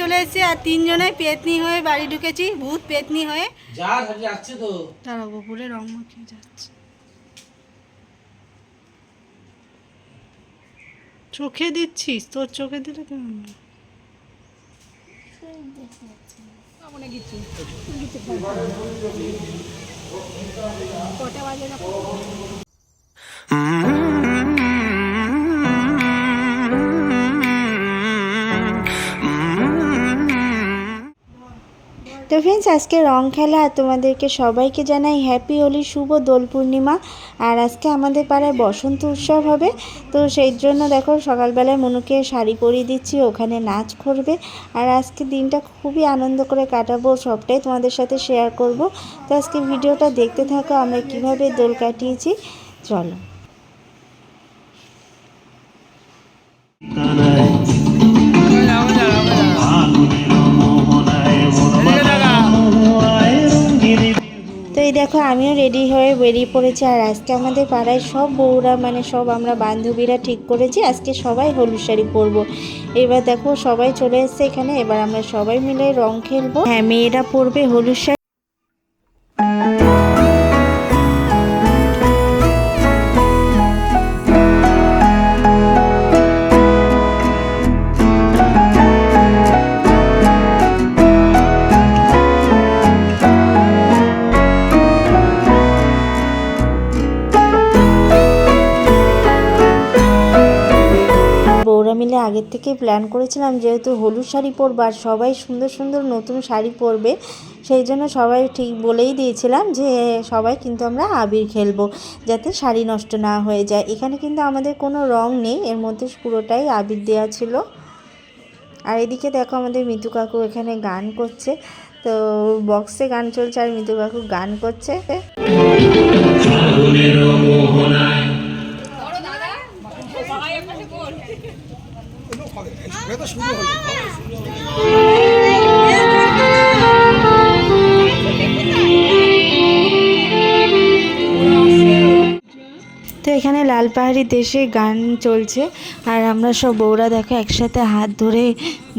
চলে এসেছি আর তিনজনে পেতনি হয়ে বাড়ি ঢুকেছি ভূত পেতনি হয়ে। যা যাচ্ছে তো। তারা গোপুরে রং মাখিয়ে যাচ্ছে। চোখে দিচ্ছিস? তোর চোখে দিলে কেমন হয়? তো ফ্রেন্ডস আজকে রং খেলা, আর তোমাদেরকে সবাইকে জানাই হ্যাপি হোলি শুভ দোল পূর্ণিমা। আর আজকে আমাদের পাড়ায় বসন্ত উৎসব হবে, তো সেই জন্য দেখো সকালবেলায় মনুকে শাড়ি পরিয়ে দিচ্ছি, ওখানে নাচ করবে। আর আজকে দিনটা খুবই আনন্দ করে কাটাবো, সবটাই তোমাদের সাথে শেয়ার করব। তো আজকে ভিডিওটা দেখতে থাকো, আমরা কীভাবে দোল কাটিয়েছি, চলো। আমিও রেডি হয়ে বেরিয়ে পড়েছি। আর আজকে আমাদের পাড়ায় সব বউরা মানে সব আমরা বান্ধবীরা ঠিক করেছি। আজকে সবাই হলুদ শাড়ি পরবো। এবার দেখো সবাই চলে এসছে এখানে। এবার আমরা সবাই মিলে রং খেলব। হ্যাঁ মেয়েরা পরবে হলুদ শাড়ি। মিলে আগের থেকে প্ল্যান করেছিলাম যেহেতু হলুদ শাড়ি পরবো আর সবাই সুন্দর সুন্দর নতুন শাড়ি পরবে, সেই জন্য সবাই ঠিক বলেই দিয়েছিলাম যে সবাই কিন্তু আমরা আবির খেলব যাতে শাড়ি নষ্ট না হয়ে যায়। এখানে কিন্তু আমাদের কোনো রং নেই, এর মধ্যে পুরোটাই আবির দেওয়া ছিল। আর এদিকে দেখো আমাদের মিতু কাকু এখানে গান করছে, তো বক্সে গান চলছে আর মিতু কাকু গান করছে। তো এখানে লাল পাহাড়ি দেশে গান চলছে। আর আমরা সব বউরা দেখো একসাথে হাত ধরে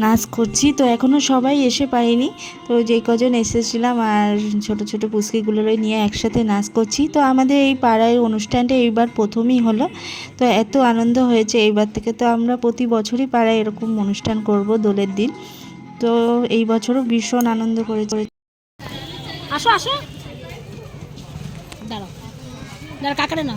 নাচ করছি। তো এখনও সবাই এসে পাইনি তো যে কজন এসেছিলাম আর ছোট ছোট পুচকিগুলো নিয়ে একসাথে নাচ করছি। তো আমাদের এই পাড়ায় অনুষ্ঠানটা এইবার প্রথমই হলো। তো এত আনন্দ হয়েছে। এইবার থেকে তো আমরা প্রতি বছরই পাড়ায় এরকম অনুষ্ঠান করব দোলের দিন। তো এই বছরও ভীষণ আনন্দ করেছে আসো আসো। দাঁড়াও। দাঁড়া কাকারে না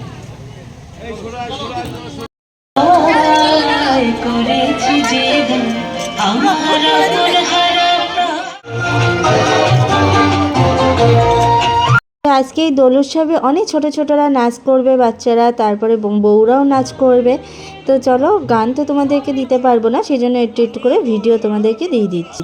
আজকে এই দোল উৎসবে অনেক ছোট ছোটরা নাচ করবে, বাচ্চারা, তারপরে বউরাও নাচ করবে। তো চলো, গান তো তোমাদেরকে দিতে পারব না সেই জন্য একটু একটু করে ভিডিও তোমাদেরকে দিয়ে দিচ্ছি।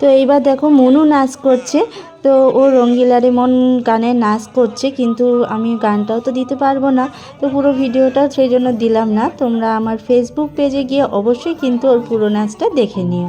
তো এইবার দেখো মনু নাচ করছে। তো ও রঙ্গিলারে মন গানে নাচ করছে, কিন্তু আমি গানটাও তো দিতে পারব না। তো পুরো ভিডিওটা সেই জন্য দিলাম না। তোমরা আমার ফেসবুক পেজে গিয়ে অবশ্যই কিন্তু ওর পুরো নাচটা দেখে নিও।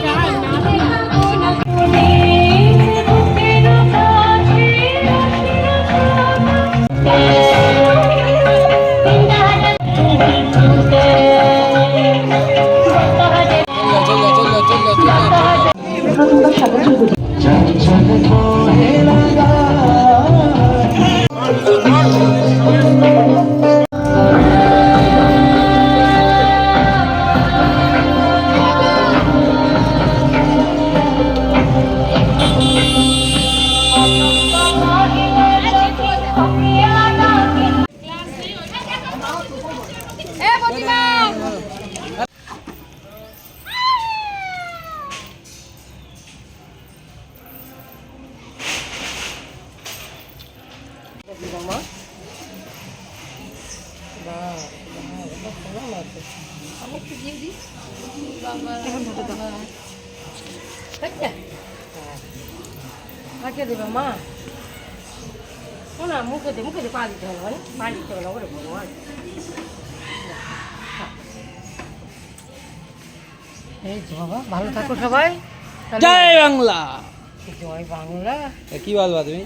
দেবে মা। না মুখে দে মুখে দে পা দিতে হবে মানে পা দিতে হবে না ওরে ভগবান। এই তো বাবা ভালো থাকো সবাই। জয় বাংলা। জয় বাংলা। কি বলবা তুমি?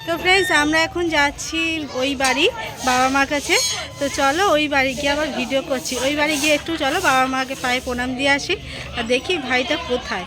তো ফ্রেন্ডস আমরা এখন যাচ্ছি ওই বাড়ি বাবা মার কাছে। তো চলো ওই বাড়ি গিয়ে আবার ভিডিও করছি। ওই বাড়ি গিয়ে একটু চলো বাবা মাকে পায়ে প্রণাম দিয়ে আসি। আর দেখি ভাইটা কোথায়।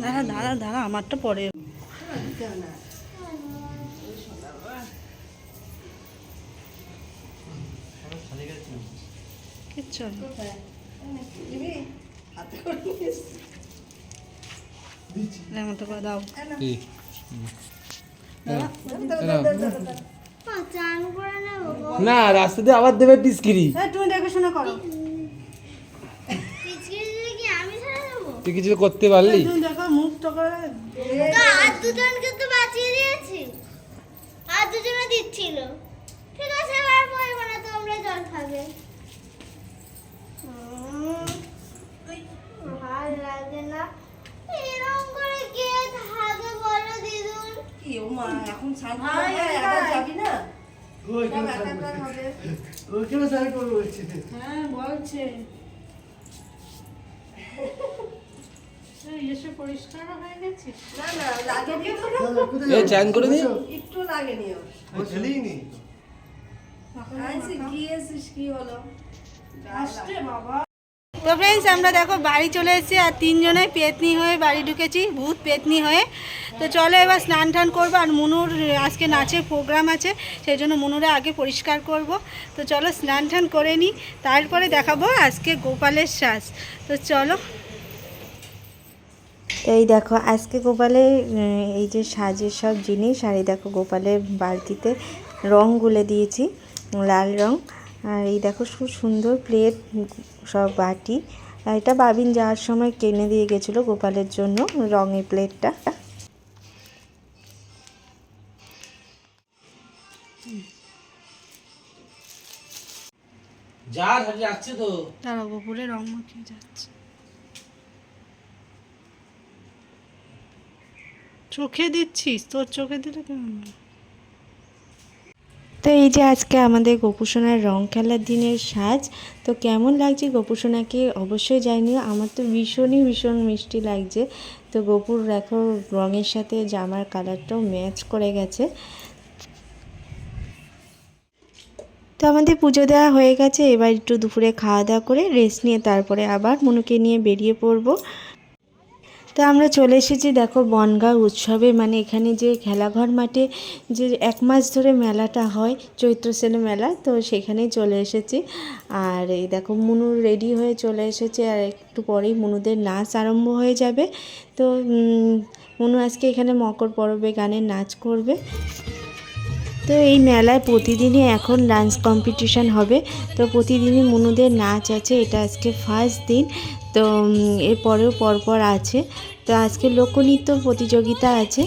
দাঁড়া দাঁড়া দাঁড়া আমারটা পরে। কিচ্ছু করে দাও। কি? না রাস্তা দিয়ে আবার দেবে পিসকিরি তুমি দেখাশোনা করো। তুই কিছু করতে পারলি? আর দুজনকে তো বাঁচিয়ে দিয়েছি। আর দুজনে দিচ্ছিল। ঠিক আছে এবার বলব না তোমরা জল খাবে। ভালো লাগে না। এরকম করে কে থাকে বলো দিদুন ওইখানে থাকবে ওইখানে সাইড করে বলছি হ্যাঁ বলছে এই এসে পরিষ্কার হয়ে গেছে এই চান করে দি খেলেই নি তো ফ্রেন্ডস আমরা দেখো বাড়ি চলে এসেছি আর তিনজনে পেতনি হয়ে বাড়ি ঢুকেছি, ভূত পেতনি হয়ে। তো চলো এবার স্নান টান করব আর মুনুর, আজকে নাচের প্রোগ্রাম আছে, সেই জন্য মুনুরে আগে পরিষ্কার করব। তো চলো স্নান টান করে নিই, তারপরে দেখাবো আজকে গোপালের শ্বাস। তো চলো। তো এই দেখো, আজকে গোপালের এই যে সাজের সব জিনিস, আর এই দেখো গোপালের বালতিতে রং গুলে দিয়েছি, লাল রং। আর এই দেখো খুব সুন্দর প্লেট সব বাটি। আর এটা বাবিন যাওয়ার সময় কিনে দিয়ে গেছিল গোপালের জন্য রঙের প্লেটটা। যা যাচ্ছে তো। তারা গোপুরে রং মাখিয়ে যাচ্ছে। চোখে দিচ্ছিস? তোর চোখে দিলে কেমন? তো এই যে আজকে আমাদের গোপুসোনার রং খেলার দিনের সাজ, তো কেমন লাগছে গোপুসোনাকে? অবশ্যই জানিও, আমার তো ভীষণই, ভীষণ মিষ্টি লাগছে। তো গোপুর দেখো, রঙের সাথে জামার কালারটাও ম্যাচ করে গেছে। তো আমাদের পুজো দেওয়া হয়ে গেছে, এবার একটু দুপুরে খাওয়া দাওয়া করে রেস্ট নিয়ে তারপরে আবার মনুকে নিয়ে বেরিয়ে পড়ব। তো আমরা চলে এসেছি, দেখো বনগাঁ উৎসবে। মানে এখানে যে খেলাঘর মাঠে যে এক মাস ধরে মেলাটা হয়, চৈত্র সেলে মেলা, তো সেখানেই চলে এসেছি। আর এই দেখো মুনু রেডি হয়ে চলে এসেছে, আর একটু পরেই মুনুদের নাচ আরম্ভ হয়ে যাবে। তো মুনু আজকে এখানে মকর পরবে, গানের নাচ করবে। তো এই মেলায় প্রতিদিনই এখন ডান্স কম্পিটিশন হবে। তো প্রতিদিনই মনুদের নাচ আছে, এটা আজকে ফার্স্ট দিন। তো এরপরেও পরপর আছে। তো আজকে লোকনৃত্য প্রতিযোগিতা আছে।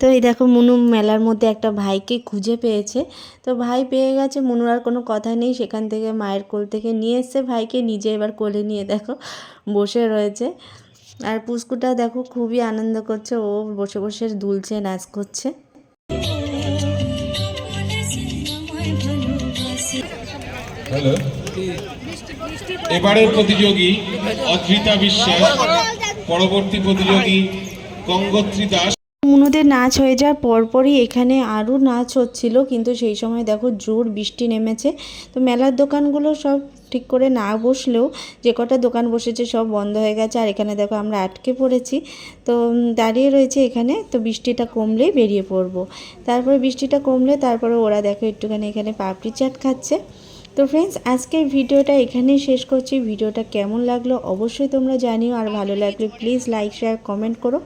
তো এই দেখো মুনু মেলার মধ্যে একটা ভাইকে খুঁজে পেয়েছে। তো ভাই পেয়ে গেছে, মুনুর আর কোনো কথা নেই। সেখান থেকে মায়ের কোল থেকে নিয়ে এসছে ভাইকে, নিজে এবার কোলে নিয়ে দেখো বসে রয়েছে। আর পুস্কুটা দেখো খুবই আনন্দ করছে, ও বসে বসে দুলছে, নাচ করছে। হ্যালো এবারের প্রতিযোগী অধৃতা বিশ্বাস, পরবর্তী প্রতিযোগী গঙ্গোত্রী দাস। মুনুদের নাচ হয়ে যাওয়ার পরপরই এখানে আরও নাচ হচ্ছিল, কিন্তু সেই সময় দেখো জোর বৃষ্টি নেমেছে। তো মেলার দোকানগুলো সব ঠিক করে না বসলেও যে কটা দোকান বসেছে সব বন্ধ হয়ে গেছে, আর এখানে দেখো আমরা আটকে পড়েছি। তো দাঁড়িয়ে রয়েছে এখানে, তো বৃষ্টিটা কমলেই বেরিয়ে পড়ব। তারপরে বৃষ্টিটা কমলে তারপরে ওরা দেখো একটুখানি এখানে পাপড়ি চাট খাচ্ছে। তো ফ্রেন্ডস আজকের ভিডিওটা এখানেই শেষ করছি। ভিডিওটা কেমন লাগল অবশ্যই তোমরা জানিও। আর ভালো লাগলে প্লিজ লাইক শেয়ার কমেন্ট করো।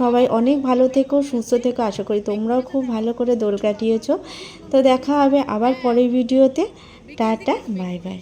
সবাই অনেক ভালো থেকো, সুস্থ থেকো। আশা করি তোমরাও খুব ভালো করে দোল কাটিয়েছ। তো দেখা হবে আবার পরের ভিডিওতে। Tata bye bye